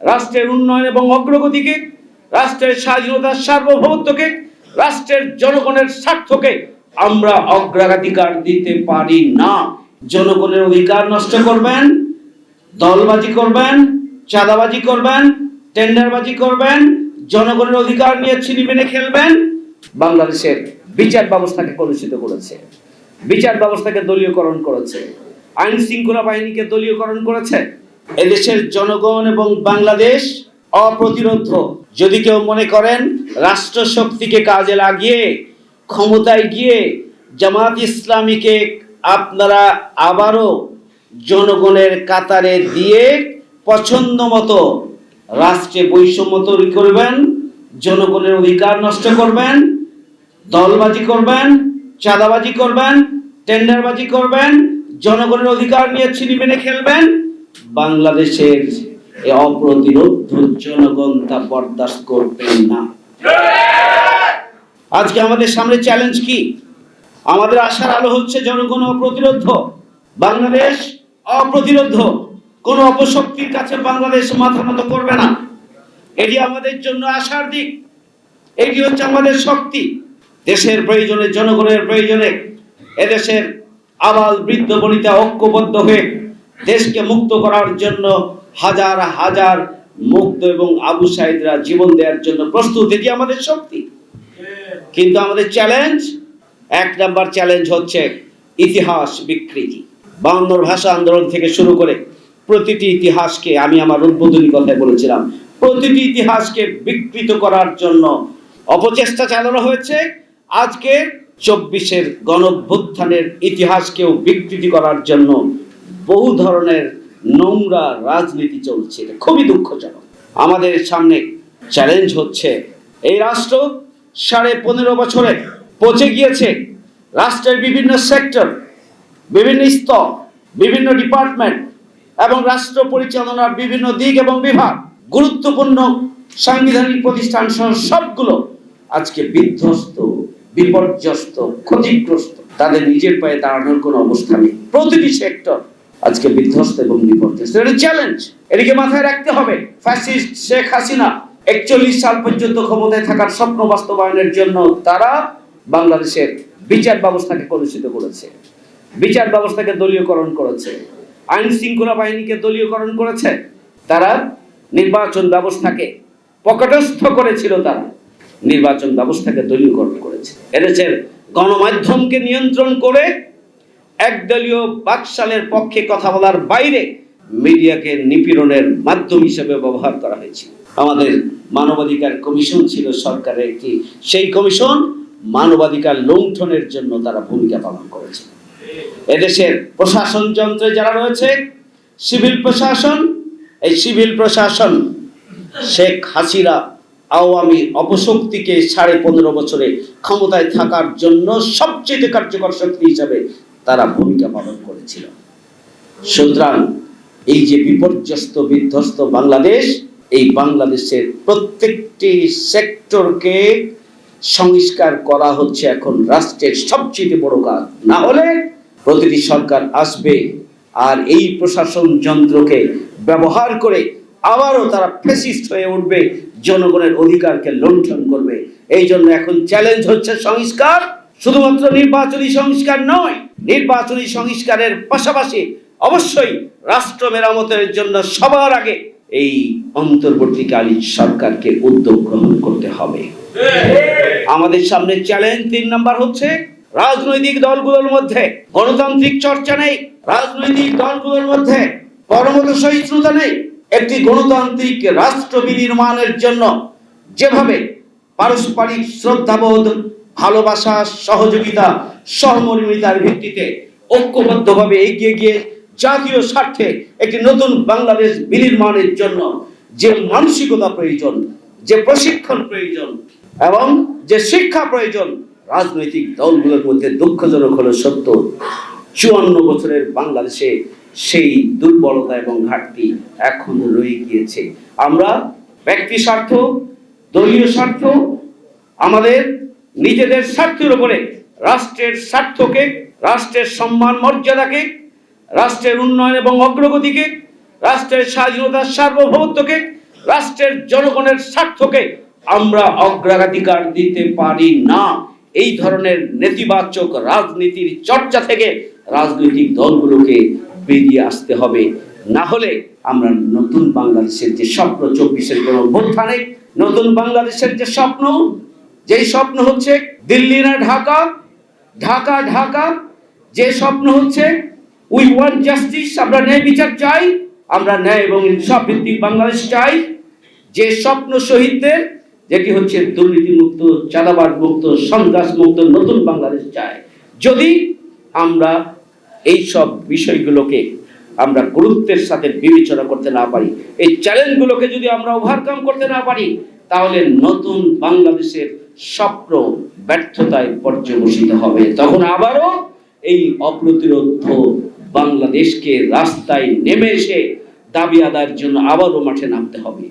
রাষ্ট্রের উন্নয়ন এবং অগ্রগতিকে, রাষ্ট্রের স্বাধীনতার সার্বভৌমত্বকে, রাষ্ট্রের জনগণের স্বার্থকে আমরা অগ্রাধিকার দিতে পারি না। জনগণের অধিকার নষ্ট করবেন, দলবাজি করবেন, চাঁদাবাজি করবেন, টেন্ডারবাজি করবেন, জনগণের অধিকার নিয়ে ছিনিমিনে খেলবেন। বাংলাদেশের বিচার ব্যবস্থাকে কলুষিত করেছে। বিচার ব্যবস্থাকে দলীয়করণ করেছে। আইন শৃঙ্খলা বাহিনীকে দলীয়করণ করেছে। এদেশের জনগণ এবং বাংলাদেশ অপ্রতিরোধ। যদি কেউ মনে করেন রাষ্ট্র শক্তিকে কাজে লাগিয়ে, ক্ষমতায় গিয়ে জামাত ইসলামীকে আপনারা আবারও জনগণের কাতারে দিয়ে পছন্দ মতো রাষ্ট্রে বৈষম্য তৈরি করবেন, জনগণের অধিকার নষ্ট করবেন, দলবাজি করবেন, চাঁদাবাজি করবেন, টেন্ডারবাজি করবেন, জনগণের অধিকার নিয়ে ছিনিমিনে খেলবেন বাংলাদেশের এই অপ্রতিরোধ জনগণ তা বরদাস্ত করবেন না। আজকে আমাদের সামনে চ্যালেঞ্জ কি? আমাদের আশার আলো হচ্ছে জনগণ অপ্রতিরোধ। বাংলাদেশ অপ্রতিরোধ। কোন অপশক্তির কাছে বাংলাদেশ মাথা মতো করবে না। এটি আমাদের জন্য আশার দিক। এটি হচ্ছে আমাদের শক্তি। দেশের প্রয়োজনে, জনগণের প্রয়োজনে এদেশের আবাল বৃদ্ধ বনিতা ঐক্যবদ্ধ হয়ে দেশকে মুক্ত করার জন্য হাজার হাজার মুক্ত এবং আবু সাইদরা জীবন দেওয়ার জন্য প্রস্তুত, এটি আমাদের শক্তি। কিন্তু আমাদের চ্যালেঞ্জ এক নাম্বার চ্যালেঞ্জ হচ্ছে ইতিহাস বিকৃতি। বাউন্নর ভাষা আন্দোলন থেকে শুরু করে প্রতিটি ইতিহাসকে, আমি আমার উদ্বোধনী কথায় বলেছিলাম, প্রতিটি ইতিহাসকে বিকৃত করার জন্য অপচেষ্টা চালানো হয়েছে। আজকে চব্বিশের গণভ্যুত্থানের ইতিহাসকেও বিকৃতি করার জন্য বহু ধরনের নোংরা রাজনীতি চলছে, এটা খুবই দুঃখজনক। আমাদের সামনে চ্যালেঞ্জ হচ্ছে, এই রাষ্ট্র সাড়ে পনেরো বছরে পচে গিয়েছে। রাষ্ট্রের বিভিন্ন সেক্টর বিভিন্ন স্তর, বিভিন্ন ডিপার্টমেন্ট এবং রাষ্ট্র পরিচালনার বিভিন্ন দিক এবং বিভাগ, গুরুত্বপূর্ণ সাংবিধানিক প্রতিষ্ঠান সহ সবগুলো আজকে বিধ্বস্ত, বিপর্যস্ত, ক্ষতিগ্রস্ত। তাদের নিজের পায়ে দাঁড়ানোর কোনো অবস্থা নেই। প্রতিটি সেক্টর আজকে বিধ্বস্ত এবং বিপর্যস্ত এটা চ্যালেঞ্জ এটিকে মাথায় রাখতে হবে ফ্যাসিস্ট শেখ হাসিনা একচল্লিশ সাল পর্যন্ত ক্ষমতায় থাকার স্বপ্ন বাস্তবায়নের জন্য তারা বাংলাদেশের বিচার ব্যবস্থাকে কলুষিত করেছে। বিচার ব্যবস্থাকে দলীয়করণ করেছে। আইন শৃঙ্খলা বাহিনীকে দলীয়করণ করেছে। তারা নির্বাচন ব্যবস্থাকে পকটস্থ করেছিল তারা। নির্বাচন ব্যবস্থাকে দলীয়করণ করেছে। এদেশের গণমাধ্যমকে নিয়ন্ত্রণ করে একদলীয় বাকশালের পক্ষে কথা বলার বাইরে মিডিয়াকে নিপীড়নের মাধ্যম হিসেবে ব্যবহার করা হয়েছিল। আমাদের মানবাধিকার কমিশন ছিল সরকারের একটি, সেই কমিশন মানবাধিকার লুণ্ঠনের জন্য তারা ভূমিকা পালন করেছে। এদেশের প্রশাসন যন্ত্রে যারা রয়েছে, সিভিল প্রশাসন, এই সিভিল প্রশাসন শেখ হাসিনা আওয়ামী অপশক্তিকে সাড়ে পনেরো বছরে ক্ষমতায় থাকার জন্য সবচেয়ে কার্যকর শক্তি হিসাবে তারা ভূমিকা পালন করেছিল। সুতরাং এই যে বিপর্যস্ত, বিধ্বস্ত বাংলাদেশ, এই বাংলাদেশের প্রত্যেকটি সেক্টরকে সংস্কার করা হচ্ছে এখন রাষ্ট্রের সবচেয়ে বড় কাজ। না হলে প্রতিটি সরকার আসবে আর এই প্রশাসন যন্ত্রকে ব্যবহার করে আবারও তারা ফেসিস্ট হয়ে উঠবে, জনগণের অধিকারকে লুণ্ঠন করবে। এই জন্য এখন চ্যালেঞ্জ হচ্ছে সংস্কার, শুধুমাত্র নির্বাচনী সংস্কার নয় নির্বাচনী সংস্কারের পাশাপাশি অবশ্যই রাষ্ট্র মেরামতের জন্য সবার আগে এই অন্তর্বর্তীকালীন সরকারকে উদ্যোগ গ্রহণ করতে হবে। আমাদের সামনে চ্যালেঞ্জ তিন নাম্বার হচ্ছে, রাজনৈতিক দলগুলোর মধ্যে গণতান্ত্রিক চর্চা নেই, রাজনৈতিক দলগুলোর মধ্যে পরমত সহিষ্ণুতা নেই, একটি গণতান্ত্রিক রাষ্ট্র বিনির্মাণের জন্য যেভাবে পারস্পরিক শ্রদ্ধাবোধ, ভালোবাসা, সহযোগিতা সহমর্মিতার ভিত্তিতে ঐক্যবদ্ধভাবে এগিয়ে গিয়ে জাতীয় স্বার্থে একটি নতুন বাংলাদেশ বিনির্মাণের জন্য যে মানসিকতা প্রয়োজন, যে প্রশিক্ষণ প্রয়োজন এবং যে শিক্ষা প্রয়োজন, রাজনৈতিক দলগুলোর মধ্যে দুঃখজনক হলো সত্য। চুয়ান্ন বছরের বাংলাদেশে সেই দুর্বলতা এবং ঘাটতি এখন রয়ে গিয়েছে। আমরা ব্যক্তি স্বার্থ, দলীয় স্বার্থ, আমাদের নিজেদের স্বার্থের উপরে রাষ্ট্রের স্বার্থকে, রাষ্ট্রের সম্মান মর্যাদাকে, রাষ্ট্রের উন্নয়ন এবং অগ্রগতিকে, রাষ্ট্রের স্বাধীনতার সার্বভৌমত্বকে, রাষ্ট্রের জনগণের স্বার্থকে আমরা অগ্রাধিকার দিতে পারি না। এই ধরনের নেতিবাচক রাজনীতির চর্চা থেকে রাজনৈতিক দলগুলোকে বেরিয়ে আসতে হবে। না হলে আমরা নতুন বাংলাদেশের যে স্বপ্ন, চব্বিশের কোনো অভ্যুত্থানে নতুন বাংলাদেশের যে স্বপ্ন, যেই স্বপ্ন হচ্ছে দিল্লি না ঢাকা ঢাকা ঢাকা, যে স্বপ্ন হচ্ছে উই ওয়ান্ট জাস্টিস আমরা ন্যায় বিচার চাই, আমরা ন্যায় এবং ইনসাফ ভিত্তিক বাংলাদেশ চাই। যে স্বপ্ন শহীদদের, যেটি হচ্ছে দুর্নীতি মুক্ত চাঁদাবাদ মুক্ত সন্ত্রাস মুক্ত নতুন বাংলাদেশ চায় যদি আমরা এই সব বিষয়গুলোকে আমরা গুরুত্বের সাথে বিবেচনা করতে না পারি, এই চ্যালেঞ্জগুলোকে যদি আমরা ওভারকাম করতে না পারি, তাহলে নতুন বাংলাদেশের স্বপ্ন ব্যর্থতায় পর্যবসিত হবে। তখন আবারও এই অপ্রতিরোধ বাংলাদেশকে রাস্তায় নেমে এসে দাবি আদায়ের জন্য আবারও মাঠে নামতে হবে।